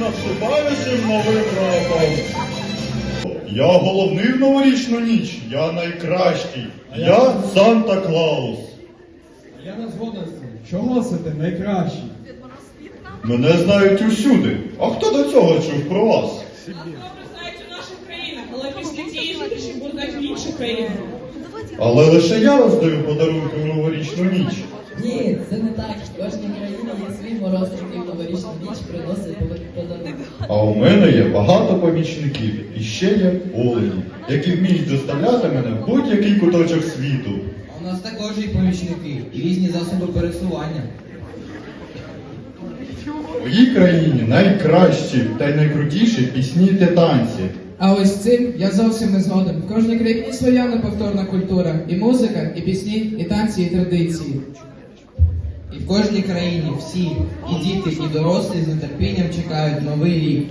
наступаючим новим роком. Я головний в новорічну ніч, я найкращий. Я Санта Клаус. Я не згоден з цим. Чого це ти найкращий? Мене знають усюди. А хто до цього чув про вас? Нас добре знають у наших країнах, але після цієї зустрічі будуть знати в інших країнах. Але лише я роздаю подарунки в новорічну ніч. Ні, це не так. В кожній країні є свій мороз, який новорічну ніч приносить подарунки. А у мене є багато помічників і ще є олені, які вміють доставляти мене в будь-який куточок світу. А у нас також є помічники і різні засоби пересування. В моїй країні найкращі та й найкрутіші пісні та танці. А ось цим я зовсім не згоден. В кожній країні своя неповторна культура. І музика, і пісні, і танці, і традиції. В кожній країні всі, і діти, і дорослі з нетерпінням чекають новий рік.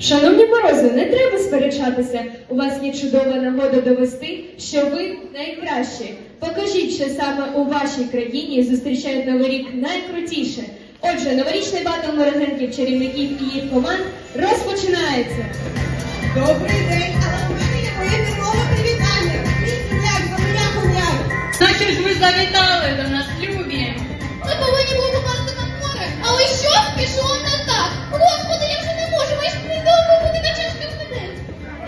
Шановні морози, не треба сперечатися. У вас є чудова нагода довести, що ви найкращі. Покажіть, що саме у вашій країні зустрічають новий рік найкрутіше. Отже, новорічний батл морозенків, чарівників і їх команд розпочинається. Добрий день, але у мене є моє фірмове привітання. Земляк, земля хом'як. Наче ж ви завітали до нас, пішло не так? Господи, я вже не можу, ми ж недовго буде чашки мене.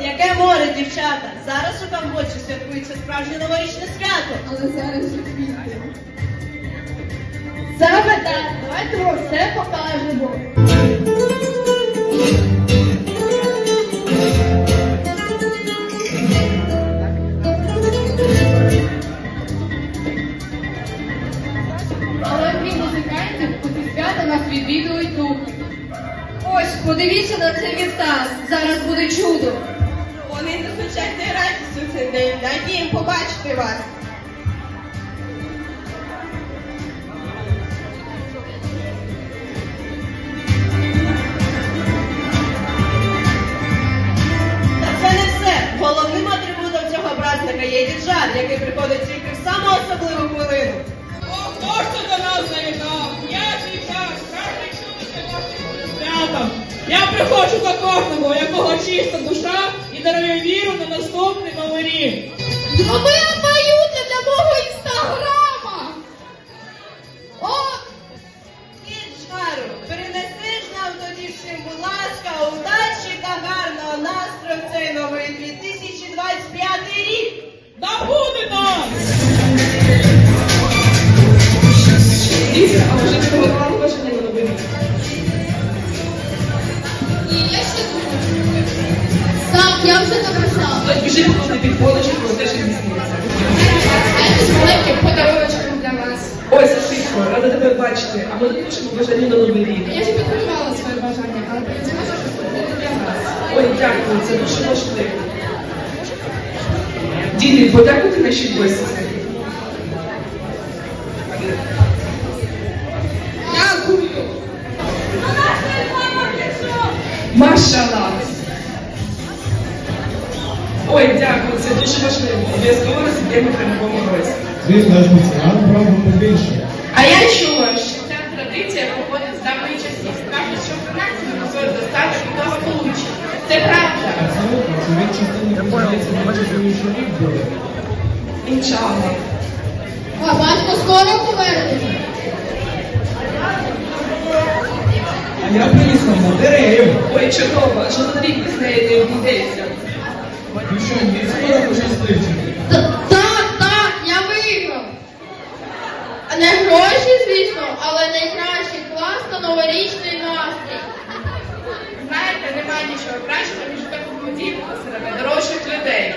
Яке море, дівчата! Зараз у Камбоджі святкується справжнє новорічне свято. Але зараз вже квіти. Саме так, давайте вам все покажемо. Подивіться на цей вівтар. Зараз буде чудо. Вони і радість у цей день. Дайте їм побачити вас. Та це не все. Головним атрибутом цього праздника є діджар, який приходить тільки в саму особливу хвилину. О, хто ж це до нас завітав? Я життя, справді чудо сьогодні святом. Я приходжу до кожного, якого чиста душа і дарує віру на наступний новий рік. Ні, я ще думаю. Так, я вже написала. Ось біжи, поки ти підходиш, і про те, що. Це з маленьким подаруночком для вас. Ой, Сашисько, рада тебе бачити. А ми напишемо бажання на новий рік. Я вже підготувала своє бажання, але перед цим я щось буде для вас. Ой, дякую, це дуже важливо. Діти, подякуйте нашій гості. Машалlah. Ой, дякую, це дуже важливо. Обов'язково розіб'ємо при новому році. Звісно, я ж рано правда побільше. А я чула, що ця традиція походить з давніх часів. Кажуть, що принаймні приносить достаток і благополуччя. Це правда. Абсолютно, це від частини позиції, може, що рік буде. Інчалла. А батько скоро повернеться. Я приніс вам батарею. Ой, чудово, жоден рік без неї не обійдеться. Ну що, мені скоро пощастить. Так, так, я виграв. Не гроші, звісно, але найкращий класно новорічний настрій. Знаєте, немає нічого кращого, ніж таку подібку серед дорожчих людей.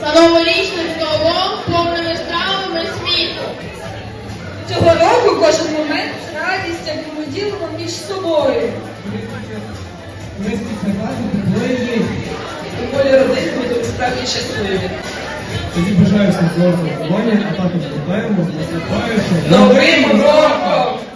За новорічним столом, яку між собою. У полі родини будуть справді щасливі. Тоді бажаю всім хлопцям а також вітаємо наступаючи. Новим роком!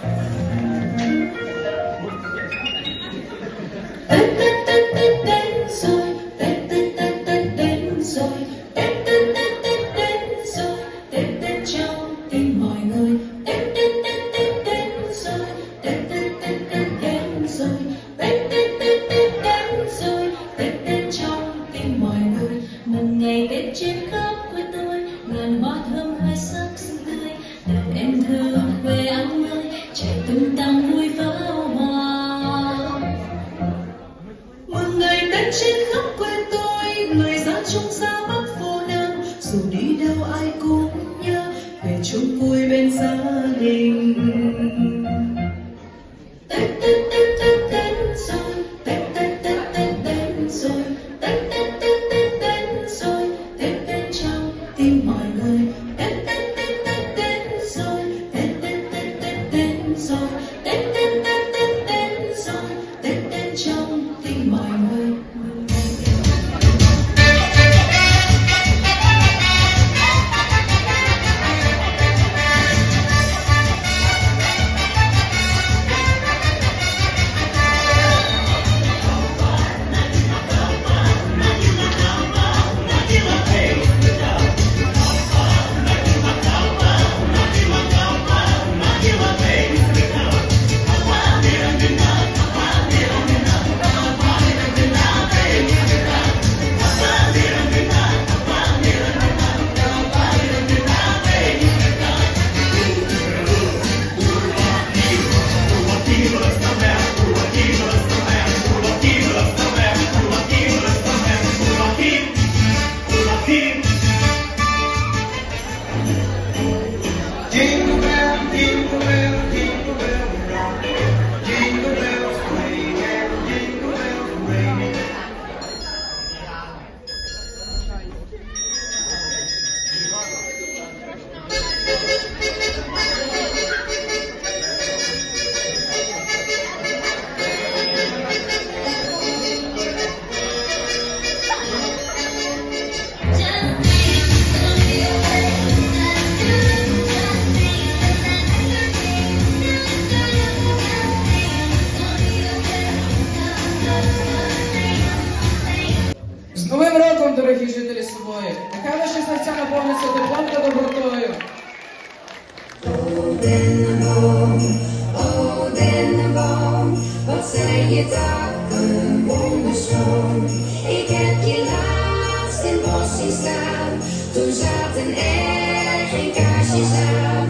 kaarsjes aan. Toen zaten er geen kaarsjes aan.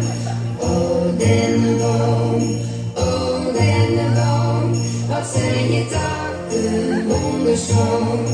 Oh, dennenboom, oh, dennenboom, wat zijn je takken wonderschoon.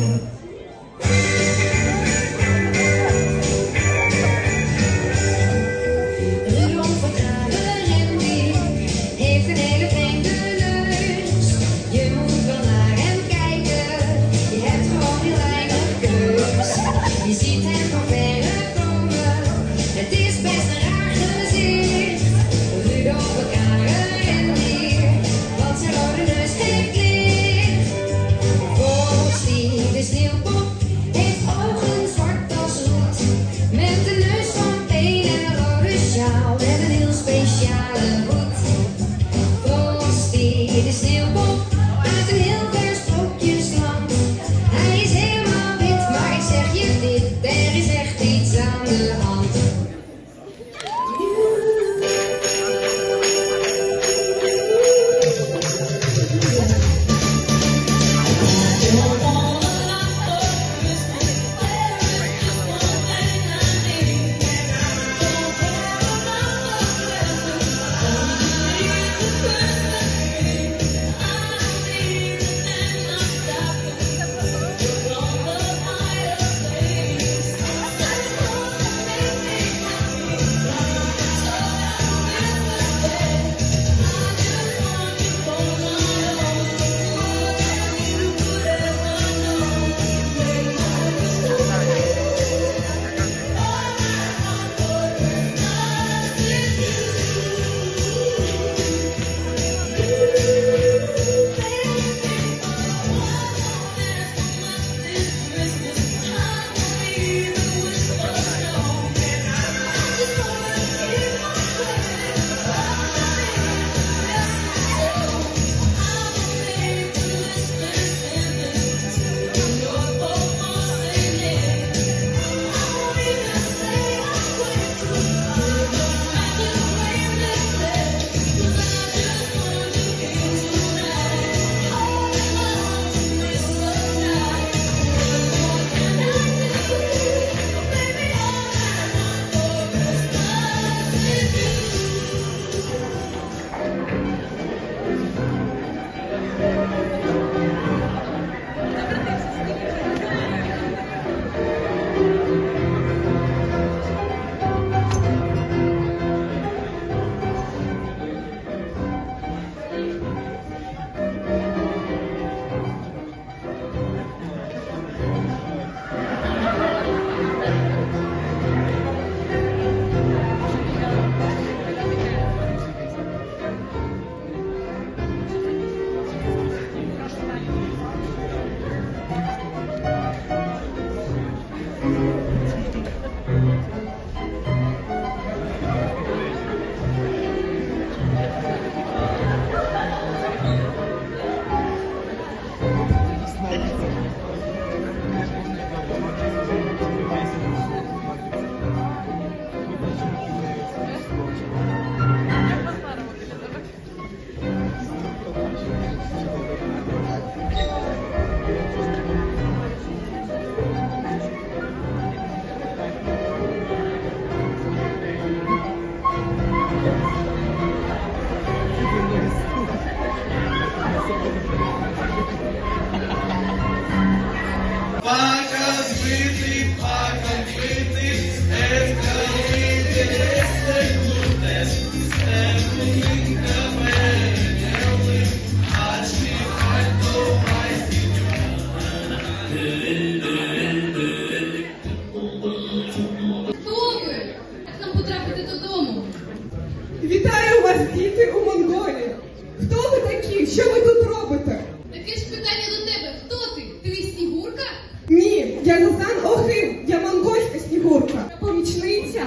Помічниця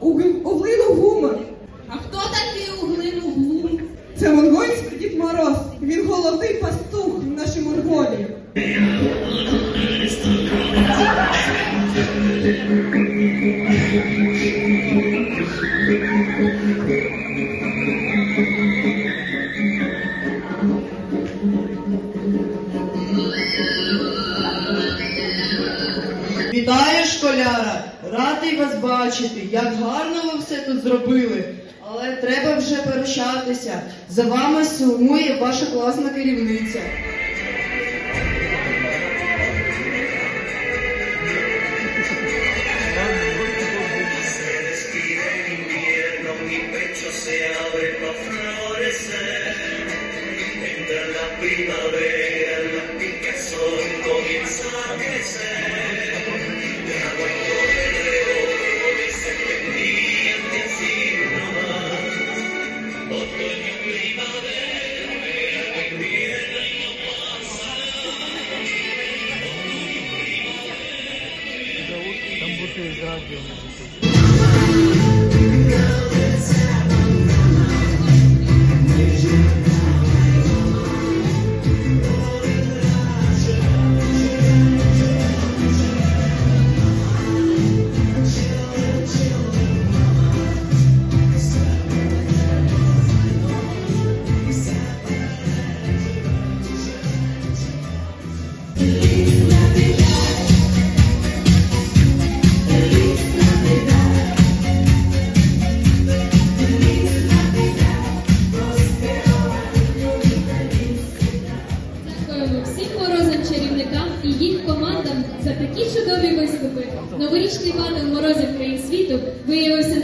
у, Углину глину А бачити. Як гарно ви все тут зробили. Але треба вже прощатися. За вами сумує ваша класна керівниця. Primavera, la picazón comienza a crecer.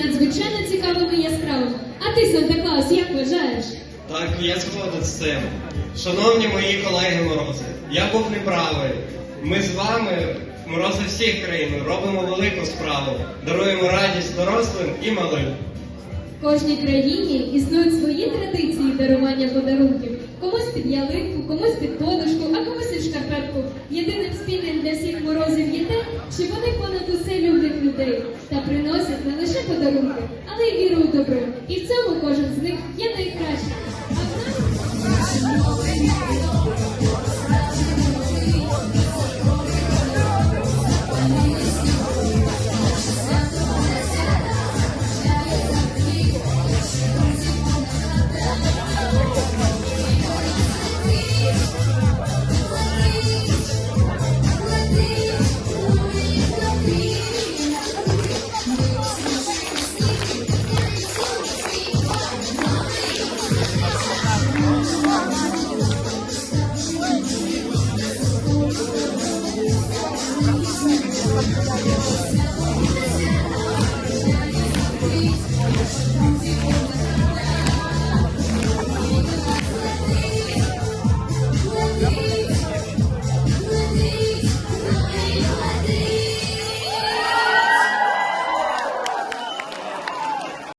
Надзвичайно цікавим і яскравим. А ти, Санта Клаус, як вважаєш? Так, я згоден з цим. Шановні мої колеги Морози, я був неправий. Ми з вами, Морози всіх країн, робимо велику справу, даруємо радість дорослим і малим. В кожній країні існують свої традиції дарування подарунків. Комусь під ялинку, комусь під подушку, а комусь і в шкарпетку. Єдиним спільним для всіх морозів є те, що вони понад усе люблять людей та приносять не лише подарунки, але й віру у добро. І в цьому кожен з них є найкращим. А в нас